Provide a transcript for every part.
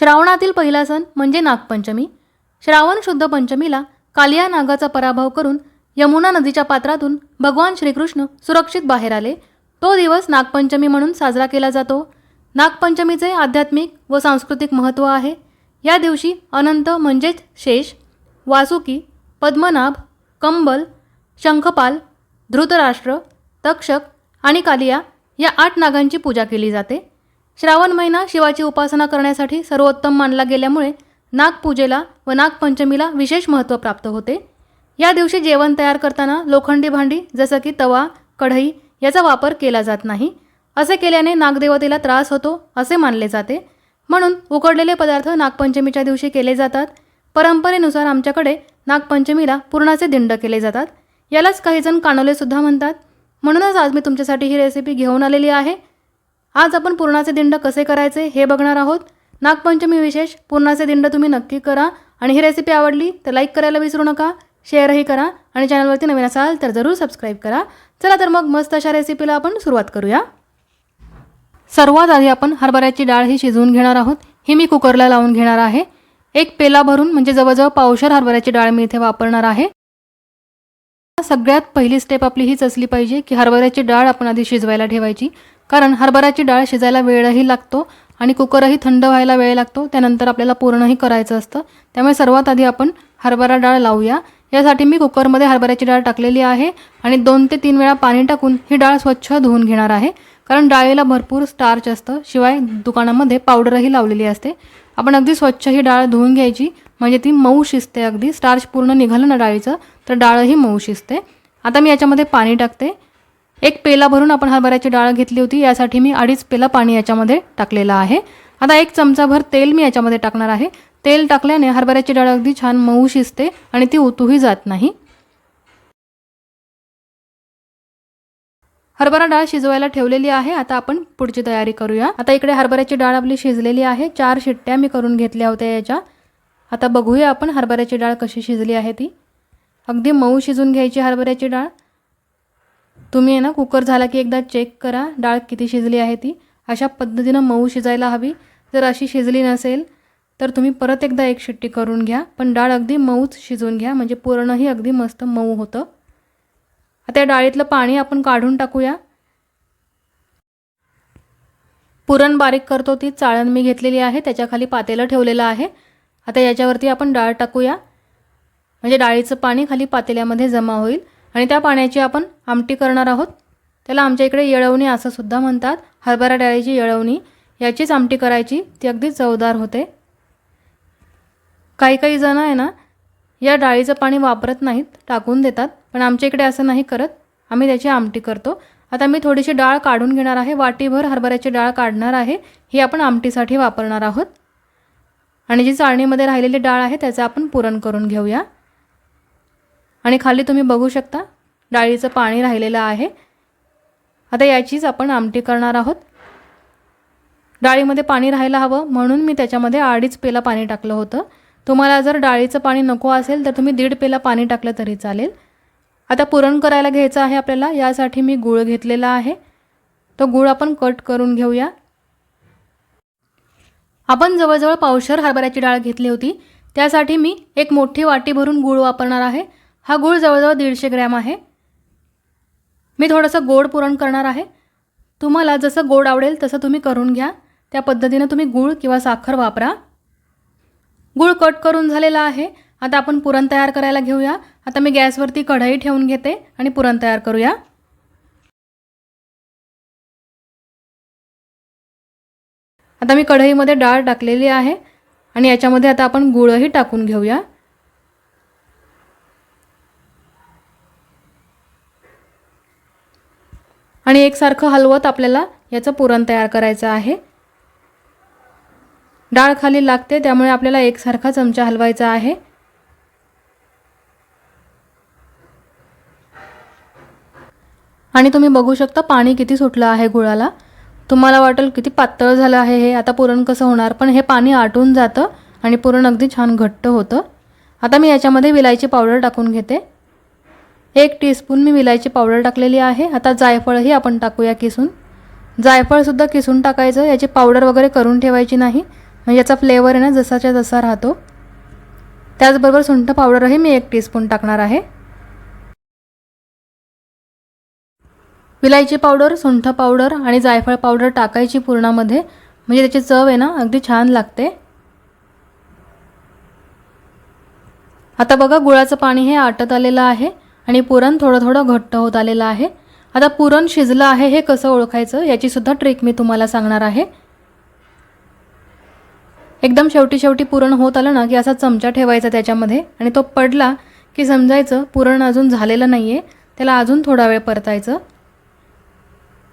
श्रावणातील पहिला सण म्हणजे नागपंचमी. श्रावण शुद्ध पंचमीला कालिया नागाचा पराभव करून यमुना नदीच्या पात्रातून भगवान श्रीकृष्ण सुरक्षित बाहेर आले. तो दिवस नागपंचमी म्हणून साजरा केला जातो. नागपंचमीचे आध्यात्मिक व सांस्कृतिक महत्त्व आहे. या दिवशी अनंत म्हणजेच शेष वासुकी पद्मनाभ कंबल शंखपाल धृतराष्ट्र तक्षक आणि कालिया या आठ नागांची पूजा केली जाते. श्रावण महिना शिवाची उपासना करण्यासाठी सर्वोत्तम मानला गेल्यामुळे नागपूजेला व नागपंचमीला विशेष महत्त्व प्राप्त होते. या दिवशी जेवण तयार करताना लोखंडी भांडी जसं की तवा कढई याचा वापर केला जात नाही. असे केल्याने नागदेवतेला त्रास होतो असे मानले जाते. म्हणून उकडलेले पदार्थ नागपंचमीच्या दिवशी केले जातात. परंपरेनुसार आमच्याकडे नागपंचमीला पुरणाचे दिंड केले जातात. यालाच काहीजण कानोलेसुद्धा म्हणतात. म्हणूनच आज मी तुमच्यासाठी ही रेसिपी घेऊन आलेली आहे. आज आपण पुरणाचे दिंड कसे करायचे हे बघणार आहोत. नागपंचमी विशेष पुरणाचे दिंड तुम्ही नक्की करा. आणि ही रेसिपी आवडली तर लाईक करायला विसरू नका शेअरही करा आणि चॅनलवरती नवीन असाल तर जरूर सबस्क्राईब करा. चला तर मग मस्त अशा रेसिपीला आपण सुरुवात करूया. सर्वात आधी आपण हरभऱ्याची डाळ ही शिजवून घेणार आहोत. ही मी कुकरला लावून घेणार आहे. एक पेला भरून म्हणजे जवळजवळ पावशर हरभऱ्याची डाळ मी इथे वापरणार आहे. सगळ्यात पहिली स्टेप आपली हीच असली पाहिजे की हरभऱ्याची डाळ आपण आधी शिजवायला ठेवायची. कारण हरभऱ्याची डाळ शिजायला वेळही लागतो आणि कुकरही थंड व्हायला वेळ लागतो. त्यानंतर आपल्याला पूर्णही करायचं असतं. त्यामुळे सर्वात आधी आपण हरभरा डाळ लावूया. यासाठी मी कुकरमध्ये हरभऱ्याची डाळ टाकलेली आहे आणि दोन ते तीन वेळा पाणी टाकून ही डाळ स्वच्छ धुवून घेणार आहे. कारण डाळीला भरपूर स्टार्च असतं. शिवाय दुकानामध्ये पावडरही लावलेली असते. आपण अगदी स्वच्छ ही डाळ धुवून घ्यायची. म्हणजे ती मऊ शिजते अगदी. स्टार्च पूर्ण निघालं ना डाळीचं तर डाळही मऊ शिजते. आता मी याच्यामध्ये पाणी टाकते. एक पेला भरून आपण हरभऱ्याची डाळ घेतली होती यासाठी मी अडीच पेला पाणी याच्यामध्ये टाकलेलं आहे. आता एक चमचाभर तेल मी याच्यामध्ये टाकणार आहे. तेल टाकल्याने हरभऱ्याची डाळ अगदी छान मऊ शिजते आणि ती उतूही जात नाही. हरभरा डाळ शिजवायला ठेवलेली आहे. आता आपण पुढची तयारी करूया. आता इकडे हरभऱ्याची डाळ आपली शिजलेली आहे. चार शिट्ट्या मी करून घेतल्या होत्या याच्या. आता बघूया आपण हरभऱ्याची डाळ कशी शिजली आहे ती. अगदी मऊ शिजून घ्यायची हरभऱ्याची डाळ. तुम्ही आहे ना कुकर झाला की एकदा चेक करा डाळ किती शिजली आहे ती. अशा पद्धतीनं मऊ शिजायला हवी. जर अशी शिजली नसेल तर तुम्ही परत एकदा एक शिट्टी करून घ्या पण डाळ अगदी मऊच शिजवून घ्या म्हणजे पुरणही अगदी मस्त मऊ होतं. आता या डाळीतलं पाणी आपण काढून टाकूया. पुरण बारीक करतो ती चाळण मी घेतलेली आहे त्याच्याखाली पातेलं ठेवलेलं आहे. आता याच्यावरती आपण डाळ टाकूया. म्हणजे डाळीचं पाणी खाली पातेल्यामध्ये जमा होईल. आणि त्या पाण्याची आपण आमटी करणार आहोत. त्याला आमच्या इकडे येळवणी असं सुद्धा म्हणतात. हरभरा डाळीची येळवणी याचीच आमटी करायची. ती अगदी चवदार होते. काही काही जण आहे ना या डाळीचं पाणी वापरत नाहीत टाकून देतात. पण आमच्या इकडे असं नाही करत. आम्ही त्याची आमटी करतो. आता मी थोडीशी डाळ काढून घेणार आहे. वाटीभर हरभऱ्याची डाळ काढणार आहे. ही आपण आमटीसाठी वापरणार आहोत. आणि जी चाळणीमध्ये राहिलेली डाळ आहे त्याचं आपण पुरण करून घेऊया. आणि खाली तुम्ही बघू शकता डाळीचं पाणी राहिलेलं आहे. आता याचीच आपण आमटी करणार आहोत. डाळीमध्ये पाणी राहायला हवं म्हणून मी त्याच्यामध्ये अडीच पेला पाणी टाकलं होतं. तुम्हाला जर डाळीचं पाणी नको असेल तर तुम्ही दीड पेला पाणी टाकलं तरी चालेल. आता पुरण करायला घ्यायचं आहे आपल्याला यासाठी मी गूळ घेतलेला आहे. तो गूळ आपण कट करून घेऊया. आपण जवळजवळ पावशर हरभऱ्याची डाळ घेतली होती. त्यासाठी मी एक मोठी वाटी भरून गूळ वापरणार आहे. हा गूळ जवळजवळ दीडशे ग्रॅम आहे. मी थोडंसं गोड पुरण करणार आहे. तुम्हाला जसं गोड आवडेल तसं तुम्ही करून घ्या. त्या पद्धतीनं तुम्ही गूळ किंवा साखर वापरा. गूळ कट करून झालेला आहे. आता आपण पुरण तयार करायला घेऊया. आता मी गॅसवरती कढई ठेवून घेते आणि पुरण तयार करूया. आता मी कढईमध्ये डाळ टाकलेली आहे आणि याच्यामध्ये आता आपण गुळही टाकून घेऊया. आणि एकसारखं हलवत आपल्याला याचं पुरण तयार करायचं आहे. डाळ खाली लागते त्यामुळे आपल्याला एकसारखा चमचा हलवायचा आहे. आणि तुम्ही बघू शकता पाणी किती सुटलं आहे गुळाला. तुम्हाला वाटेल किती पातळ झालं आहे हे. आता पुरण कसं होणार? पण हे पाणी आटून जातं आणि पुरण अगदी छान घट्ट होतं. आता मी याच्यामध्ये विलायची पावडर टाकून घेते. एक टीस्पून मी विलायची पावडर टाकलेली आहे. आता जायफळही आपण टाकूया किसून. जायफळसुद्धा किसून टाकायचं. याची पावडर वगैरे करून ठेवायची नाही. म्हणजे याचा फ्लेवर आहे ना जसाच्या जसा राहतो. त्याचबरोबर सुंठ पावडरही मी एक टीस्पून टाकणार आहे. विलायची पावडर सुंठ पावडर आणि जायफळ पावडर टाकायची पुरणामध्ये. म्हणजे त्याची चव आहे ना अगदी छान लागते. आता बघा गुळाचं पाणी हे आटत आलेलं आहे. आणि पुरण थोडं थोडं घट्ट होत आलेलं आहे. आता पुरण शिजलं आहे हे कसं ओळखायचं याचीसुद्धा ट्रिक मी तुम्हाला सांगणार आहे. एकदम शेवटी शेवटी पुरण होत आलं ना की असा चमचा ठेवायचा त्याच्यामध्ये आणि तो पडला की समजायचं पुरण अजून झालेलं नाही आहे त्याला अजून थोडा वेळ परतायचं.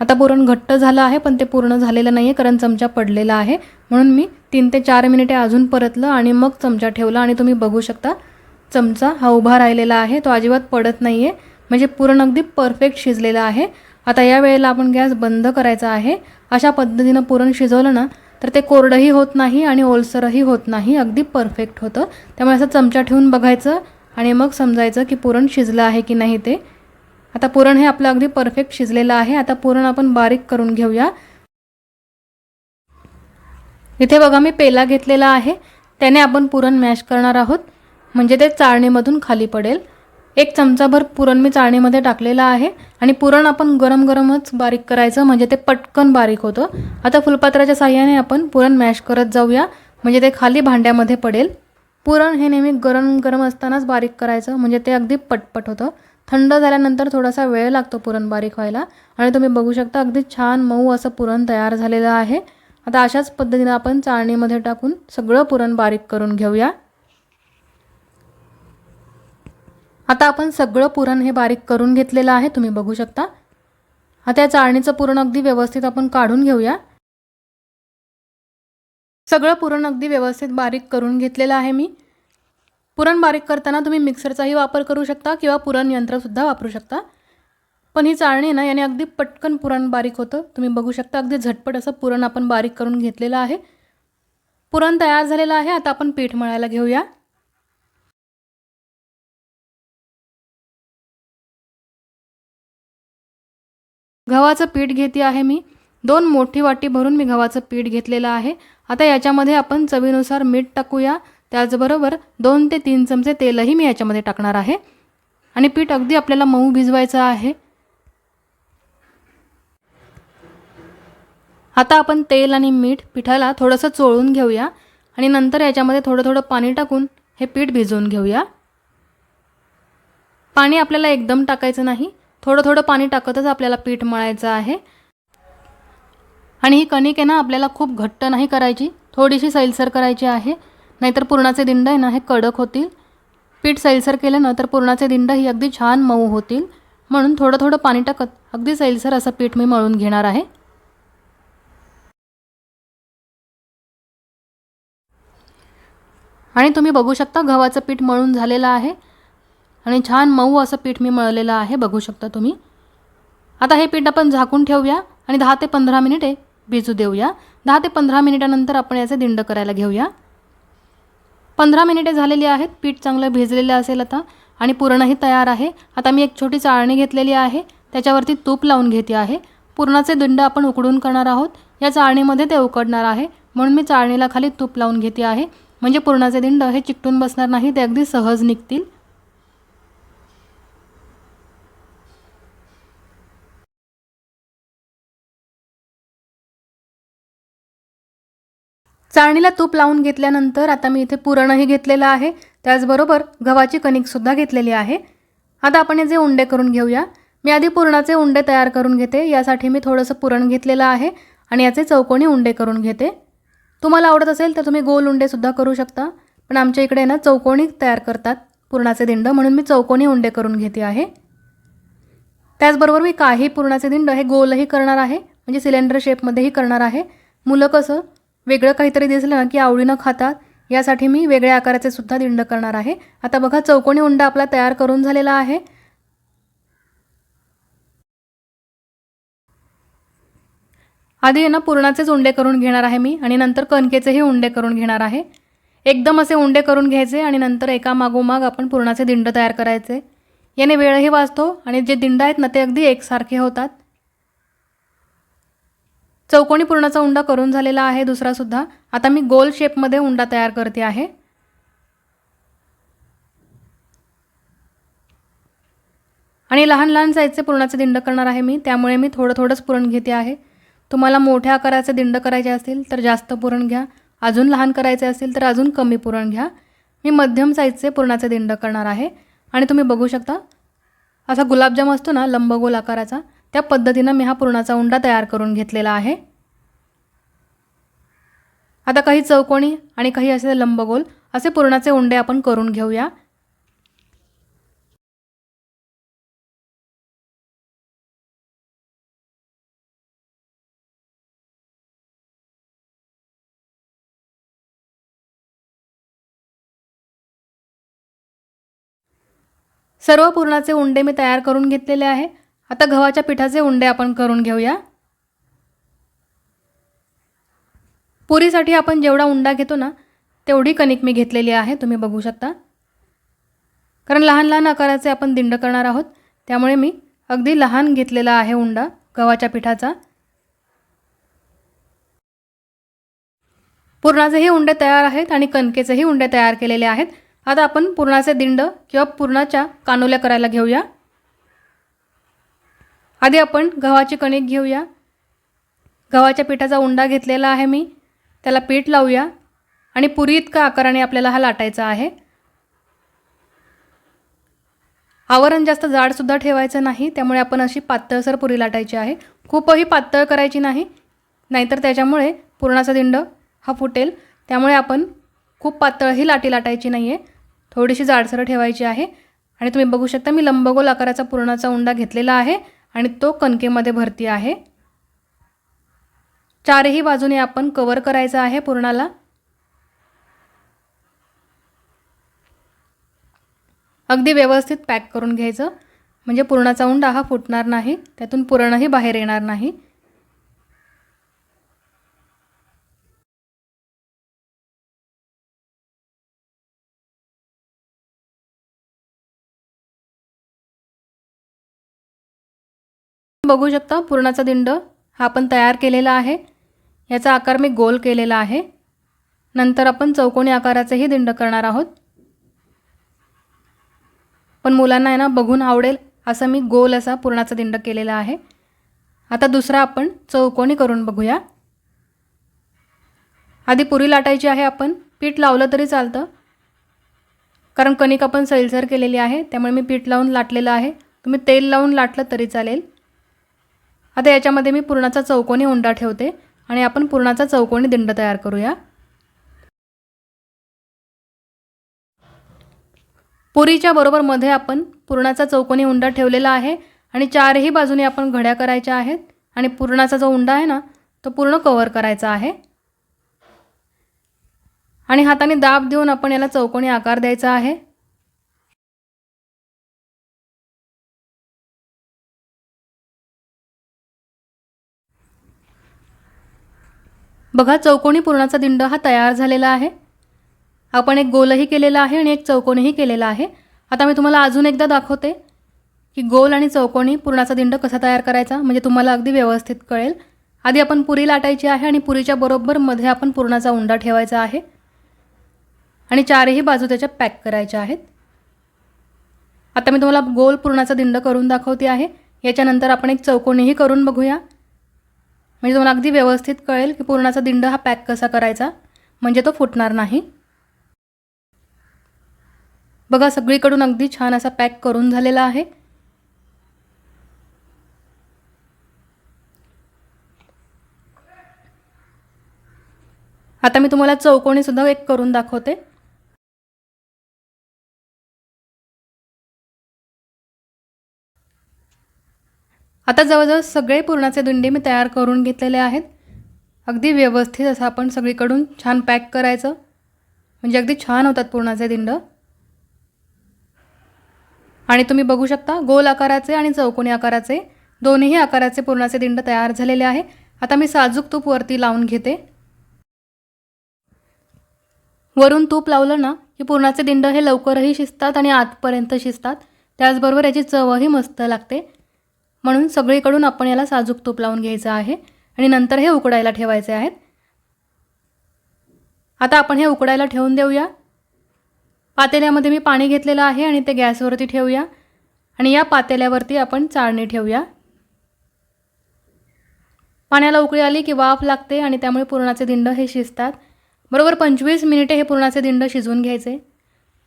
आता पुरण घट्ट झालं आहे पण ते पूर्ण झालेलं नाही आहे कारण चमचा पडलेला आहे. म्हणून मी तीन ते चार मिनिटे अजून परतलं आणि मग चमचा ठेवला आणि तुम्ही बघू शकता चमचा हा उभा राहिलेला आहे. तो अजिबात पडत नाही आहे म्हणजे पुरण अगदी परफेक्ट शिजलेलं आहे. आता या वेळेला आपण गॅस बंद करायचा आहे. अशा पद्धतीनं पुरण शिजवलं ना तर ते कोरडंही होत नाही आणि ओलसरही होत नाही. अगदी परफेक्ट होतं. त्यामुळे असं चमचा ठेवून बघायचं आणि मग समजायचं की पुरण शिजलं आहे की नाही ते. आता पुरण हे आपलं अगदी परफेक्ट शिजलेलं आहे. आता पुरण आपण बारीक करून घेऊया. इथे बघा मी पेला घेतलेला आहे. त्याने आपण पुरण मॅश करणार आहोत. म्हणजे ते चाळणीमधून खाली पडेल. एक चमचाभर पुरण मी चाळणीमध्ये टाकलेलं आहे आणि पुरण आपण गरम गरमच बारीक करायचं म्हणजे ते पटकन बारीक होतं. आता फुलपात्राच्या साह्याने आपण पुरण मॅश करत जाऊया म्हणजे ते खाली भांड्यामध्ये पडेल. पुरण हे नेहमी गरम गरम असतानाच बारीक करायचं म्हणजे ते अगदी पटपट होतं. थंड झाल्यानंतर थोडासा वेळ लागतो पुरण बारीक व्हायला. आणि तुम्ही बघू शकता अगदी छान मऊ असं पुरण तयार झालेलं आहे. आता अशाच पद्धतीनं आपण चाळणीमध्ये टाकून सगळं पुरण बारीक करून घेऊया. आता आपण सगळं पुरण हे बारीक करून घेतलेलं आहे तुम्ही बघू शकता. आता या चाळणीचं पुरण अगदी व्यवस्थित आपण काढून घेऊया. सगळं पुरण अगदी व्यवस्थित बारीक करून घेतलेलं आहे मी. पुरण बारीक करताना तुम्ही मिक्सरचाही वापर करू शकता किंवा पुरण यंत्रसुद्धा वापरू शकता. पण ही चाळणी ना याने अगदी पटकन पुरण बारीक होतं. तुम्ही बघू शकता अगदी झटपट असं पुरण आपण बारीक करून घेतलेलं आहे. पुरण तयार झालेलं आहे आता आपण पीठ मळायला घेऊया. गव्हाचं पीठ घेते आहे मी. दोन मोठी वाटी भरून मी गव्हाचं पीठ घेतलेलं आहे. आता याच्यामध्ये आपण चवीनुसार मीठ टाकूया. त्याचबरोबर दोन ते तीन चमचे तेलही मी याच्यामध्ये टाकणार आहे. आणि पीठ अगदी आपल्याला मऊ भिजवायचं आहे. आता आपण तेल आणि मीठ पिठाला थोडंसं चोळून घेऊया. आणि नंतर याच्यामध्ये थोडं थोडं पाणी टाकून हे पीठ भिजवून घेऊया. पाणी आपल्याला एकदम टाकायचं नाही. थोडं थोडं पाणी टाकतच आपल्याला पीठ मळायचं आहे. आणि ही कणिक आहे ना आपल्याला खूप घट्ट नाही करायची. थोडीशी सैलसर करायची आहे. नाहीतर पुरणाचे दिंड आहे ना हे कडक होतील. पीठ सैलसर केलं ना तर पुरणाचे दिंड ही अगदी छान मऊ होतील. म्हणून थोडं थोडं पाणी टाकत अगदी सैलसर असं पीठ मी मळून घेणार आहे. आणि तुम्ही बघू शकता गव्हाचं पीठ मळून झालेलं आहे. आणि छान मऊ असं पीठ मी मळलेलं आहे बघू शकता तुम्ही. आता हे पीठ आपण झाकून ठेवूया आणि दहा ते पंधरा मिनिटे भिजू देऊया. दहा ते पंधरा मिनिटानंतर आपण याचे दिंड करायला घेऊया. पंधरा मिनिटे झालेली आहेत पीठ चांगलं भिजलेलं असेल आता आणि पुरणही तयार आहे. आता मी एक छोटी चाळणी घेतलेली आहे त्याच्यावरती तूप लावून घेते आहे. पुरणाचे दिंड आपण उकडून करणार आहोत. या चाळणीमध्ये ते उकडणार आहे म्हणून मी चाळणीला खाली तूप लावून घेते आहे. म्हणजे पुरणाचे दिंड हे चिकटून बसणार नाही ते अगदी सहज निघतील. चाळणीला तूप लावून घेतल्यानंतर आता मी इथे पुरणही घेतलेलं आहे. त्याचबरोबर गव्हाची कणिकसुद्धा घेतलेली आहे. आता आपण हे जे उंडे करून घेऊया मी आधी पुरणाचे उंडे तयार करून घेते. यासाठी मी थोडंसं पुरण घेतलेलं आहे आणि याचे चौकोनी उंडे करून घेते. तुम्हाला आवडत असेल तर तुम्ही गोल उंडेसुद्धा करू शकता पण आमच्या इकडे ना चौकोनी तयार करतात पुरणाचे दिंड म्हणून मी चौकोनी उंडे करून घेते आहे. त्याचबरोबर मी काही पुरणाचे दिंड हे गोलही करणार आहे म्हणजे सिलेंडर शेपमध्येही करणार आहे. मुलं कसं वेगळं काहीतरी दिसलं ना की आवडीनं खातात. यासाठी मी वेगळ्या आकाराचे सुद्धा दिंड करणार आहे. आता बघा चौकोनी उंडा आपला तयार करून झालेला आहे. आधी आहे ना पुरणाचेच उंडे करून घेणार आहे मी आणि नंतर कणकेचेही उंडे करून घेणार आहे. एकदम असे उंडे करून घ्यायचे आणि नंतर एका मागोमाग आपण पुरणाचे दिंड तयार करायचे. याने वेळही वाचतो आणि जे दिंड आहेत ना ते अगदी एकसारखे होतात. चौकोनी पुरणाचा उंडा करून झालेला आहे दुसरासुद्धा आता मी गोल शेपमध्ये उंडा तयार करते आहे. आणि लहान लहान साईजचे पुरणाचे दिंड करणार आहे मी. त्यामुळे मी थोडं थोडंच पुरण घेते आहे. तुम्हाला मोठ्या आकाराचे दिंड करायचे असतील तर जास्त पुरण घ्या. अजून लहान करायचे असतील तर अजून कमी पुरण घ्या. मी मध्यम साईजचे पुरणाचे दिंड करणार आहे. आणि तुम्ही बघू शकता असा गुलाबजाम असतो ना लंबगोल आकाराचा त्या पद्धतीनं मी हा पुरणाचा उंडा तयार करून घेतलेला आहे. आता काही चौकोनी आणि काही असे लंबगोल असे पुरणाचे उंडे आपण करून घेऊया. सर्व पुरणाचे उंडे मी तयार करून घेतलेले आहे. आता गव्हाच्या पिठाचे उंडे आपण करून घेऊया. पुरीसाठी आपण जेवढा उंडा घेतो ना तेवढी कणिक मी घेतलेली आहे तुम्ही बघू शकता. कारण लहान लहान आकाराचे आपण दिंड करणार आहोत त्यामुळे मी अगदी लहान घेतलेला आहे उंडा गव्हाच्या पिठाचा. पुरणाचेही उंडे तयार आहेत आणि कणकेचेही उंडे तयार केलेले आहेत. आता आपण पुरणाचे दिंड किंवा पुरणाच्या कानोल्या करायला घेऊया. आधी आपण गव्हाची कणिक घेऊया. गव्हाच्या पिठाचा उंडा घेतलेला आहे मी. त्याला पीठ लावूया. आणि पुरी इतका आकाराने आपल्याला हा लाटायचा आहे. आवरण जास्त जाडसुद्धा ठेवायचं नाही. त्यामुळे आपण अशी पातळसर पुरी लाटायची आहे. खूपही पातळ करायची नाही. नाहीतर त्याच्यामुळे पुरणाचा दिंड हा फुटेल. त्यामुळे आपण खूप पातळही लाटी लाटायची नाही आहे थोडीशी जाडसर ठेवायची आहे. आणि तुम्ही बघू शकता मी लंबगोल आकाराचा पुरणाचा उंडा घेतलेला आहे. आणि तो कणकेमध्ये भरती आहे. चारही बाजूने आपण कवर करायचा आहे पुरणाला. अगदी व्यवस्थित पॅक करून घ्यायचं. म्हणजे पुरणाचा उंडा हा फुटणार नाही त्यातून पुरणही बाहेर येणार नाही. बघू शकता पुरणाचा दिंड हा आपण तयार केलेला आहे. याचा आकार मी गोल केलेला आहे. नंतर आपण चौकोनी आकाराचेही दिंड करणार आहोत. पण मुलांना आहे ना बघून आवडेल असं मी गोल असा पुरणाचा दिंड केलेला आहे. आता दुसरा आपण चौकोनी करून बघूया. आधी पुरी लाटायची आहे आपण. पीठ लावलं तरी चालतं. कारण कणिक आपण सैलसर केलेली आहे त्यामुळे मी पीठ लावून लाटलेलं आहे. तुम्ही तेल लावून लाटलं तरी चालेल. आता याच्यामध्ये मी पुरणाचा चौकोनी उंडा ठेवते आणि आपण पुरणाचा चौकोनी दिंड तयार करूया. पुरीच्या बरोबर मध्ये आपण पुरणाचा चौकोनी उंडा ठेवलेला आहे आणि चारही बाजूने आपण घड्या करायच्या आहेत आणि पुरणाचा जो उंडा आहे ना तो पूर्ण कवर करायचा आहे. आणि हाताने दाब देऊन आपण याला चौकोनी आकार द्यायचा आहे. बघा चौकोनी पुरणाचा दिंड हा तयार झालेला आहे. आपण एक गोलही केलेला आहे आणि एक चौकोनीही केलेला आहे. आता मी तुम्हाला अजून एकदा दाखवते की गोल आणि चौकोनी पुरणाचा दिंड कसा तयार करायचा म्हणजे तुम्हाला अगदी व्यवस्थित कळेल. आधी आपण पुरी लाटायची आहे आणि पुरीच्या बरोबर मध्ये आपण पुरणाचा उंडा ठेवायचा आहे. आणि चारही बाजू त्याच्या पॅक करायच्या आहेत. आता मी तुम्हाला गोल पुरणाचा दिंड करून दाखवते आहे. याच्यानंतर आपण एक चौकोनीही करून बघूया. म्हणजे तुम्हाला अगदी व्यवस्थित कळेल की पुरणाचा दिंड हा पॅक कसा करायचा. म्हणजे तो फुटणार नाही. बघा सगळीकडून अगदी छान असा पॅक करून झालेला आहे. आता मी तुम्हाला चौकोनीसुद्धा एक करून दाखवते. आता जवळजवळ सगळे पुरणाचे दिंडे मी तयार करून घेतलेले आहेत. अगदी व्यवस्थित असं आपण सगळीकडून छान पॅक करायचं. म्हणजे अगदी छान होतात पुरणाचे दिंड. आणि तुम्ही बघू शकता गोल आकाराचे आणि चौकोनी आकाराचे दोन्हीही आकाराचे पुरणाचे दिंड तयार झालेले आहे. आता मी साजूक तूप वरती लावून घेते. वरून तूप लावलं ना की पुरणाचे दिंड हे लवकरही शिजतात आणि आतपर्यंत शिजतात. त्याचबरोबर याची चवही मस्त लागते. म्हणून सगळीकडून आपण याला साजूक तूप लावून घ्यायचं आहे आणि नंतर हे उकडायला ठेवायचे आहेत. आता आपण हे उकडायला ठेवून देऊया. पातेल्यामध्ये मी पाणी घेतलेलं आहे आणि ते गॅसवरती ठेवूया. आणि या पातेल्यावरती आपण चाळणी ठेवूया. पाण्याला उकळी आली की वाफ लागते आणि त्यामुळे पुरणाचे दिंड हे शिजतात. बरोबर पंचवीस मिनिटे हे पुरणाचे दिंड शिजवून घ्यायचे.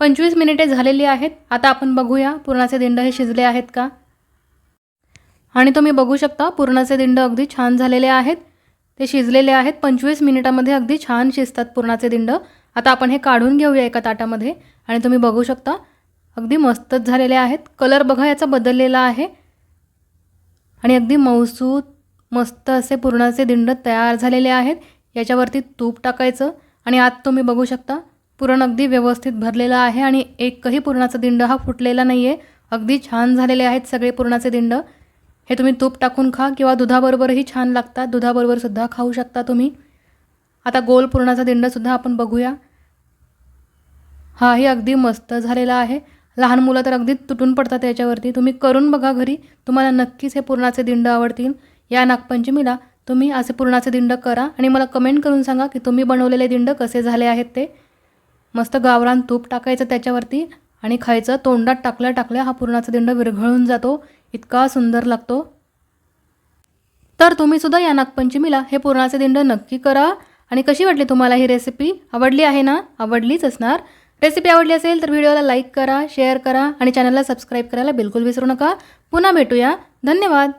पंचवीस मिनिटे झालेली आहेत. आता आपण बघूया पुरणाचे दिंड हे शिजले आहेत का? आणि तुम्ही बघू शकता पुरणाचे दिंड अगदी छान झालेले आहेत. ते शिजलेले आहेत. पंचवीस मिनिटामध्ये अगदी छान शिजतात पुरणाचे दिंड. आता आपण हे काढून घेऊया एका ताटामध्ये. आणि तुम्ही बघू शकता अगदी मस्तच झालेले आहेत. कलर बघा याचा बदललेला आहे. आणि अगदी मऊसूत मस्त असे पुरणाचे दिंड तयार झालेले आहेत. याच्यावरती तूप टाकायचं. आणि आत तुम्ही बघू शकता पुरण अगदी व्यवस्थित भरलेलं आहे. आणि एकही पुरणाचा दिंड हा फुटलेला नाही आहे अगदी छान झालेले आहेत सगळे पुरणाचे दिंड. हे तुम्ही तूप टाकून खा किंवा दुधाबरोबरही छान लागतात. दुधाबरोबर सुद्धा खाऊ शकता तुम्ही. आता गोल पुरणाचा दिंडसुद्धा आपण बघूया. हाही अगदी मस्त झालेला आहे. लहान मुलं तर अगदी तुटून पडतात याच्यावरती. तुम्ही करून बघा घरी. तुम्हाला नक्कीच हे पुरणाचे दिंड आवडतील. या नागपंचमीला तुम्ही असे पुरणाचे दिंड करा आणि मला कमेंट करून सांगा की तुम्ही बनवलेले दिंड कसे झाले आहेत ते. मस्त गावरान तूप टाकायचं त्याच्यावरती आणि खायचं. तोंडात टाकल्या टाकल्या हा पुरणाचा दिंड विरघळून जातो. इतका सुंदर लागतो. तर तुम्ही सुद्धा या नागपंचमीला हे पुरणाचे दिंड नक्की करा. आणि कशी वाटली तुम्हाला ही रेसिपी आवडली आहे ना? आवडलीच असणार. रेसिपी आवडली असेल तर व्हिडिओला लाईक करा शेअर करा आणि चॅनलला सबस्क्राईब करायला बिलकुल विसरू नका. पुन्हा भेटूया. धन्यवाद.